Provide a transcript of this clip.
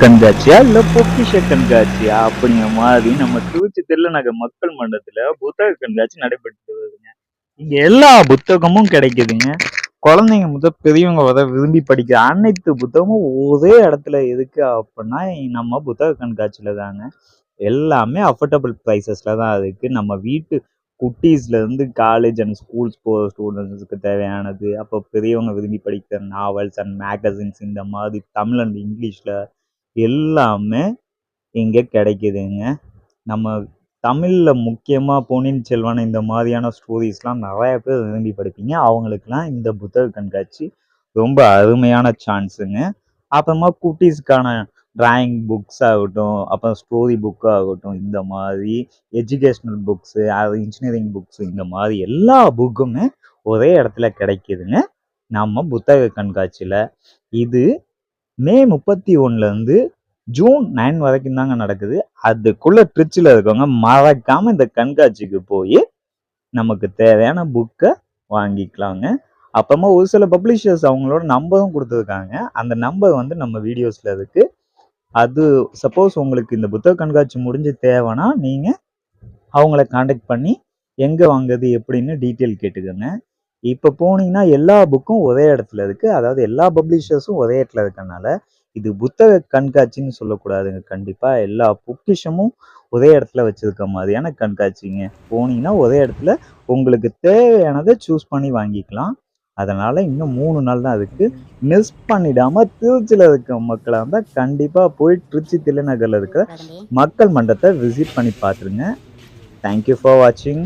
கண்காட்சியா இல்ல பொக்கிஷ கண்காட்சியா? அப்படிங்கிற மாதிரி நம்ம திருச்சி திருநகர் மக்கள் மன்றத்துல புத்தக கண்காட்சி நடைபெற்று வருதுங்க. இங்க எல்லா புத்தகமும் கிடைக்குதுங்க. குழந்தைங்க முதல் பெரியவங்க வர விரும்பி படிக்கிற அனைத்து புத்தகமும் ஒரே இடத்துல எதுக்கு அப்படின்னா நம்ம புத்தக கண்காட்சியில தாங்க. எல்லாமே அஃபோர்டபுள் ப்ரைஸஸ்ல தான் இருக்கு. நம்ம வீட்டு குட்டீஸ்ல இருந்து காலேஜ் அண்ட் ஸ்கூல்ஸ் போகிற ஸ்டூடெண்ட்ஸுக்கு தேவையானது. அப்போ பெரியவங்க விரும்பி படிக்கிற நாவல்ஸ் அண்ட் மேகசின்ஸ் இந்த மாதிரி தமிழ் அண்ட் இங்கிலீஷில் எல்லாமே இங்கே கிடைக்குதுங்க. நம்ம தமிழில் முக்கியமாக பொன்னியின் செல்வன் இந்த மாதிரியான ஸ்டோரிஸ்லாம் நிறைய பேர் விரும்பி படிப்பீங்க. அவங்களுக்குலாம் இந்த புத்தக கண்காட்சி ரொம்ப அருமையான சான்ஸுங்க. அப்புறமா குட்டீஸ்க்கான டிராயிங் புக்ஸ் ஆகட்டும் அப்புறம் ஸ்டோரி புக் ஆகட்டும் இந்த மாதிரி எஜுகேஷ்னல் புக்ஸு அது இன்ஜினியரிங் புக்ஸு இந்த மாதிரி எல்லா புக்குமே ஒரே இடத்துல கிடைக்குதுங்க. நம்ம புத்தக கண்காட்சியில். இது மே முப்பத்தி ஒன்றுலேருந்து ஜூன் நைன் வரைக்கும் தாங்க நடக்குது. அதுக்குள்ளே ட்ரிச்சில் இருக்கவங்க மறக்காமல் இந்த கண்காட்சிக்கு போய் நமக்கு தேவையான புக்கை வாங்கிக்கலாங்க. அப்புறமா ஒரு சில பப்ளிஷர்ஸ் அவங்களோட நம்பரும் கொடுத்துருக்காங்க. அந்த நம்பர் வந்து நம்ம வீடியோஸில் இருக்குது அது சப்போஸ் உங்களுக்கு இந்த புத்தக கண்காட்சி முடிஞ்சு தேவைன்னா நீங்கள் அவங்கள காண்டாக்ட் பண்ணி எங்கே வாங்குறது எப்படின்னு டீட்டெயில் கேட்டுக்கோங்க. இப்போ போனீங்கன்னா எல்லா புக்கும் ஒரே இடத்துல இருக்குது அதாவது எல்லா பப்ளிஷர்ஸும் ஒரே இடத்துல இருக்கறனால இது புத்தக கண்காட்சின்னு சொல்லக்கூடாதுங்க. கண்டிப்பாக எல்லா பொக்கிஷமும் ஒரே இடத்துல வச்சிருக்க மாதிரியான கண்காட்சிங்க. போனீங்கன்னா ஒரே இடத்துல உங்களுக்கு தேவையானதை சூஸ் பண்ணி வாங்கிக்கலாம். அதனால இன்னும் மூணு நாள் தான் இருக்கு மிஸ் பண்ணிடாம திருச்சியில் இருக்க மக்களாக இருந்தால் கண்டிப்பாக போய் திருச்சி தில்லைநகரில் இருக்கிற மக்கள் மன்றத்தை விசிட் பண்ணி பார்த்துருங்க. தேங்க்யூ ஃபார் வாட்சிங்